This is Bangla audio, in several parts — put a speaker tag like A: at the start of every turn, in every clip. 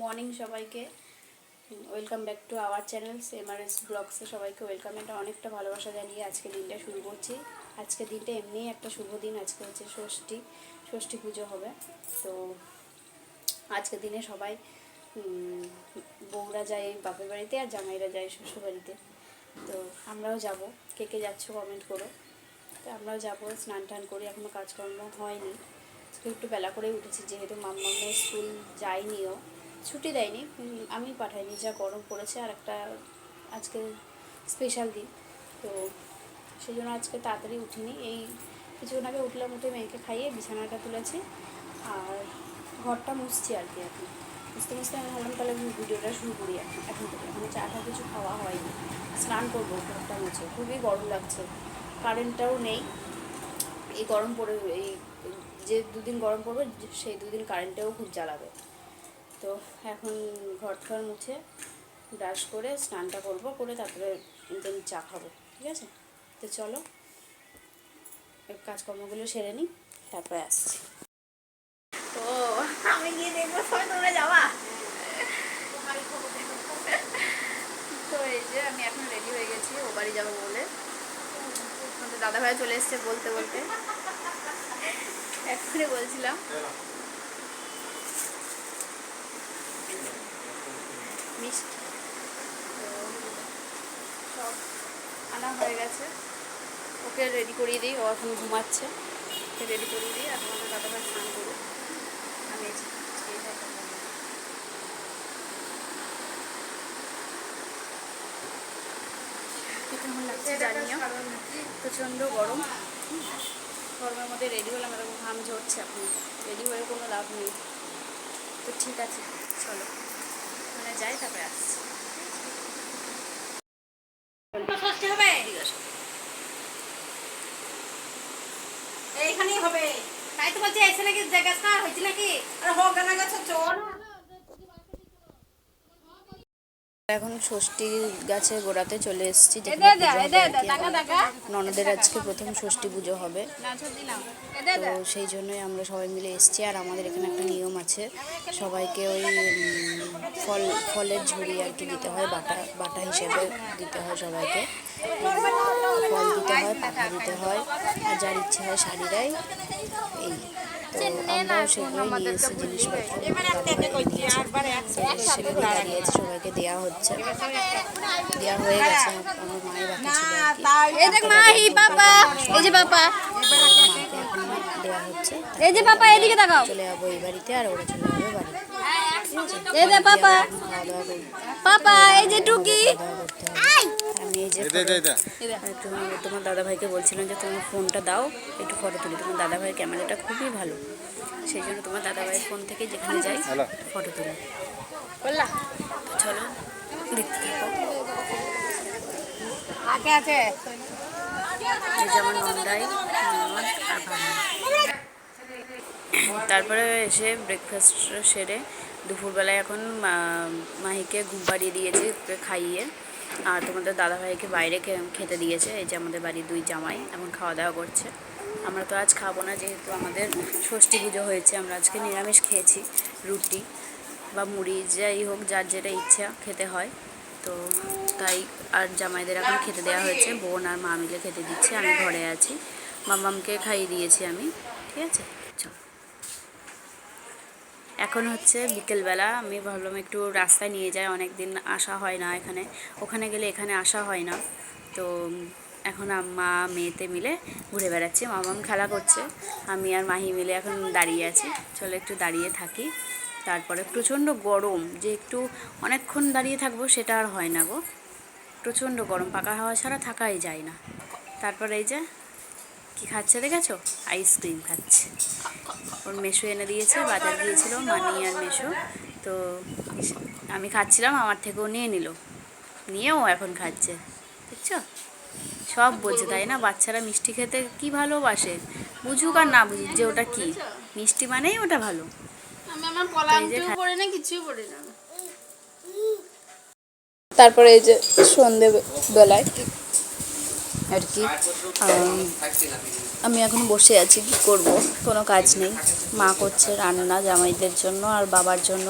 A: মর্নিং সবাইকে। Welcome back to our channel MRS ব্লগসে সবাইকে ওয়েলকাম এটা অনেকটা ভালোবাসা জানিয়ে আজকে দিনটা শুরু করছি। আজকে দিনটা এমনিই একটা শুভ দিন, আজকে হচ্ছে ষষ্ঠী। ষষ্ঠী পুজো হবে। তো আজকে দিনে সবাই বউরা যায় বাপের বাড়িতে আর জামাইরা যায় শ্বশুর বাড়িতে। তো আমরাও যাব। কে কে যাচ্ছ কমেন্ট করো। তো আমরাও যাব, স্নান টান করি। এখনও কাজকর্ম হয়নি। একটু বেলা করেই উঠেছি, যেহেতু মাম্মামের স্কুল যায়নিও। ছুটি দেয়নি, আমি পাঠাইনি, যা গরম পড়েছে আর একটা আজকে স্পেশাল দিন। তো সেই জন্য আজকে তাড়াতাড়ি উঠিনি। এই কিছুক্ষণ আগে উঠলাম, উঠে মেয়েকে খাইয়ে বিছানাটা তুলেছি আর ঘরটা মুছছি আর কি এখন। মুছতে মুছতে আমি ভাবলাম তাহলে আমি ভিডিওটা শুরু করি এখন এখন থেকে। এখন চা টা কিছু খাওয়া হয়নি। স্নান করব ঘরটা মুছে। খুবই গরম লাগছে। কারেন্টটাও নেই। এই গরম পড়ে, এই যে দুদিন গরম পড়বে, সেই দুদিন কারেন্টেও খুব জ্বালাবে। তো এখন ঘর ঠর মুছে ব্রাশ করে স্নানটা করব, করে তারপরে দেন চা খাব, ঠিক আছে? তো চলো কাজকর্মগুলো সেরে নিই, তারপরে আসছি।
B: তো আমি গিয়ে দেখব, সবাই তোমরা যাওয়া
A: তো এই যে আমি এখন রেডি হয়ে গেছি, ও বাড়ি যাব বলে। দাদা ভাই চলে এসছে বলতে বলতে। এক্ষুনি বলছিলাম। মিষ্টি তো সব আনা হয়ে গেছে। ওকে রেডি করিয়ে দিই ও এখন ঘুমাচ্ছে। ওকে রেডি করিয়ে দিই আর তোমাদের দাদা ভাই স্নান করুক। আমি কেমন লাগছে জানিও? প্রচণ্ড গরম। গরমের মধ্যে রেডি হলাম এরকম ঘাম ঝরছে আপনি রেডি হয়ে কোনো লাভ নেই। তো ঠিক আছে চলো। যাই আসছি
B: ষষ্ঠী হবে এইখানেই হবে তাই তো বলছি এসে নাকি জায়গা হয়েছে নাকি আরে হোক না গেছে চল
A: এখন ষষ্ঠী গাছের গোড়াতে চলে এসেছি ননদের আজকে প্রথম ষষ্ঠী পুজো হবে। তো সেই জন্যই আমরা সবাই মিলে এসেছি আর আমাদের এখানে একটা নিয়ম আছে। সবাইকে ওই ফল, ফলের ঝুড়ি আর কি দিতে হয়, বাটা বাটা হিসেবে দিতে হয় সবাইকে। ফল দিতে হয় পাখা দিতে হয়, আর যার ইচ্ছে হয় শাড়ি দেয়। এই সবাইকে দেওয়া হচ্ছে। দেওয়া হয়ে গেছে
B: এই যে বাবা।
A: হচ্ছে।
B: এই যে এদিকে তাকাও।
A: চলে যাব এই বাড়িতে আর ওরা চলে যাবে বাড়ি
B: এই যে পাপা। এই টুকি।
A: আমি এই তোমার দাদা ভাইকে বলছিলাম যে তোমার ফোনটা দাও একটু ফটো তুলি। তোমার দাদা ভাইয়ের ক্যামেরাটা খুবই ভালো। সেই জন্য তোমার দাদা ভাইয়ের ফোন থেকে যেখানে যাই ফটো তুলি।
B: বললা।
A: চলো দেখতে থাকো।
B: আগে আছে?
A: এই যে নন্দাই তারপরে এসে ব্রেকফাস্ট সেরে দুপুরবেলায় এখন মাহিকে ঘুম পাড়িয়ে দিয়েছি খাইয়ে। আর তোমাদের দাদাভাইকে বাইরে খেতে দিয়েছে, এই যে আমাদের বাড়ির দুই জামাই এখন খাওয়া দাওয়া করছে। আমরা তো আজ খাব না, যেহেতু আমাদের ষষ্ঠী পুজো হয়েছে, আমরা আজকে নিরামিষ খেয়েছি, রুটি বা মুড়ি, যাই হোক, যার যেটা ইচ্ছা খেতে হয়। তো তাই আর জামাইদের এখন খেতে দেওয়া হয়েছে। বোন আর মা মিলে খেতে দিচ্ছে, আমি ঘরে আছি। মামামকে খাইয়ে দিয়েছি আমি, ঠিক আছে? চল। এখন হচ্ছে বিকেলবেলা, আমি ভাবলাম একটু রাস্তায় নিয়ে যাই অনেক দিন আসা হয় না এখানে। ওখানে গেলে এখানে আসা হয় না। তো এখন মা, মেয়েতে মিলে ঘুরে বেড়াচ্ছি। মামাম খেলা করছে, আমি আর মাহি মিলে এখন দাঁড়িয়ে আছি। চলো একটু দাঁড়িয়ে থাকি। তারপরে প্রচণ্ড গরম, যে একটু অনেকক্ষণ দাঁড়িয়ে থাকব সেটা আর হয় না গো। প্রচণ্ড গরম, পাকা হাওয়া ছাড়া থাকাই যায় না। তারপরে এই যে, কি খাচ্ছে দেখেছ? আইসক্রিম খাচ্ছে। ওর মেশো এনে দিয়েছে, বাজার গিয়েছিল মানি আর মেশো। তো আমি খাচ্ছিলাম, আমার থেকেও নিয়ে নিল। নিয়েও এখন খাচ্ছে। দেখছ? সব বোঝে তাই না? বাচ্চারা মিষ্টি খেতে কি ভালোবাসে? বুঝুক আর না বুঝুক, যে ওটা কি? মিষ্টি মানেই ওটা ভালো।
B: আমার না কিছুই না।
A: তারপরে এই যে সন্ধে বেলায়। আর কি? আমি এখন বসে আছি কি করব? কোনো কাজ নেই। মা করছে রান্না জামাইদের জন্য আর বাবার জন্য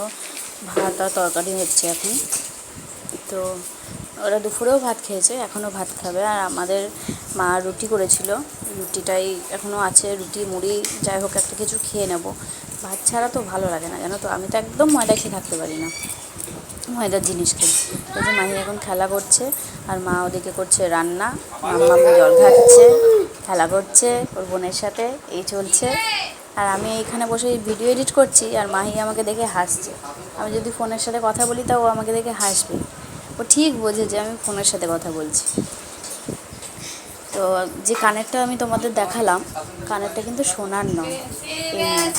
A: ভাত আর তরকারি হচ্ছে এখন। তো ওরা দুপুরেও ভাত খেয়েছে, এখনও ভাত খাবে। আর আমাদের মা রুটি করেছিল, রুটিটাই এখনও আছে, রুটি, মুড়ি, যাই হোক, একটা কিছু খেয়ে নেব। ভাত ছাড়া তো ভালো লাগে না, জানো তো? আমি তো একদম ময়দা খেয়ে থাকতে পারি না, ময়দার জিনিস খেয়ে। ওই যে মাহি এখন খেলা করছে, আর মা ওদিকে করছে রান্না মাম্মা জল খাচ্ছে, খেলা করছে, ওর বোনের সাথে, এই চলছে। আর আমি এইখানে বসে ভিডিও এডিট করছি, আর মাহি আমাকে দেখে হাসছে। আমি যদি ফোনের সাথে কথা বলি তা ও আমাকে দেখে হাসবে। ও ঠিক বোঝে যে আমি ফোনের সাথে কথা বলছি। তো যে কানেরটা আমি তোমাদের দেখালাম কানেরটা কিন্তু সোনার নয়।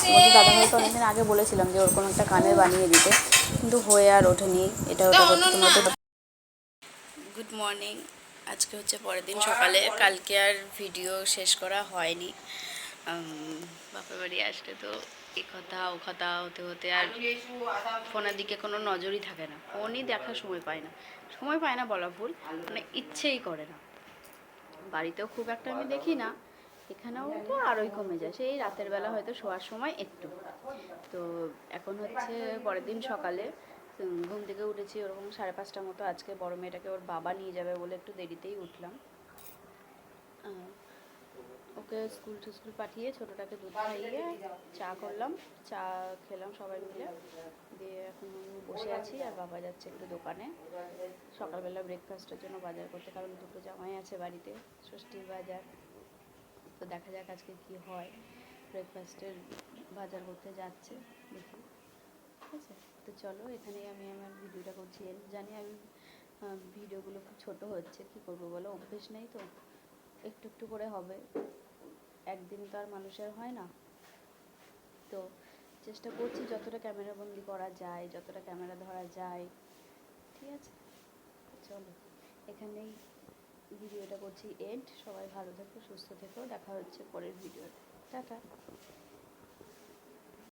A: তোমাদের দাদাভাইকে অনেকদিন আগে বলেছিলাম যে ওরকম একটা কানের বানিয়ে দিতে। কিন্তু হয়ে আর ওঠেনি। এটা ওটা করতে তোমাদের গুড মর্নিং আজকে হচ্ছে পরের দিন সকালে। কালকে আর ভিডিও শেষ করা হয়নি। বাপের বাড়ি আসলে তো এ কথা ও কথা হতে হতে আর ফোনের দিকে কোনো নজরই থাকে না। ফোনই দেখার সময় পায় না। সময় পায় না বলা ভুল মানে ইচ্ছেই করে না। বাড়িতেও খুব একটা আমি দেখি না, এখানেও তো আরোই কমে যায়। সেই রাতের বেলা হয়তো শোয়ার সময় একটু। তো এখন হচ্ছে পরের দিন সকালে ঘুম থেকে উঠেছি ওরকম সাড়ে পাঁচটার মতো। আজকে বড় মেয়েটাকে ওর বাবা নিয়ে যাবে বলে একটু দেরিতেই উঠলাম। ওকে স্কুল স্কুল পাঠিয়ে ছোটোটাকে দুধ খাইয়ে চা করলাম, চা খেলাম সবাই মিলে। দিয়ে এখন বসে আছি আর বাবা যাচ্ছে একটু দোকানে। সকালবেলা ব্রেকফাস্টের জন্য বাজার করতে, কারণ দুটো জামাই আছে বাড়িতে, ষষ্ঠীর বাজার। তো দেখা যাক আজকে কি হয়। ব্রেকফাস্টের বাজার করতে যাচ্ছে, দেখি। ঠিক আছে? তো চলো, এখানেই আমি আমার ভিডিওটা করছি। জানি আমি ভিডিওগুলো খুব ছোটো হচ্ছে, কি করব বলো? অভ্যেস নেই তো। একটু একটু করে হবে। একদিন তো আর মানুষের হয় না। তো চেষ্টা করছি যতটা ক্যামেরা বন্দি করা যায়, যতটা ক্যামেরা ধরা যায়। ঠিক আছে? চলো, এখানেই ভিডিওটা করছি এন্ড সবাই ভালো থেকো, সুস্থ থেকো। দেখা হচ্ছে পরের ভিডিওতে টাটা।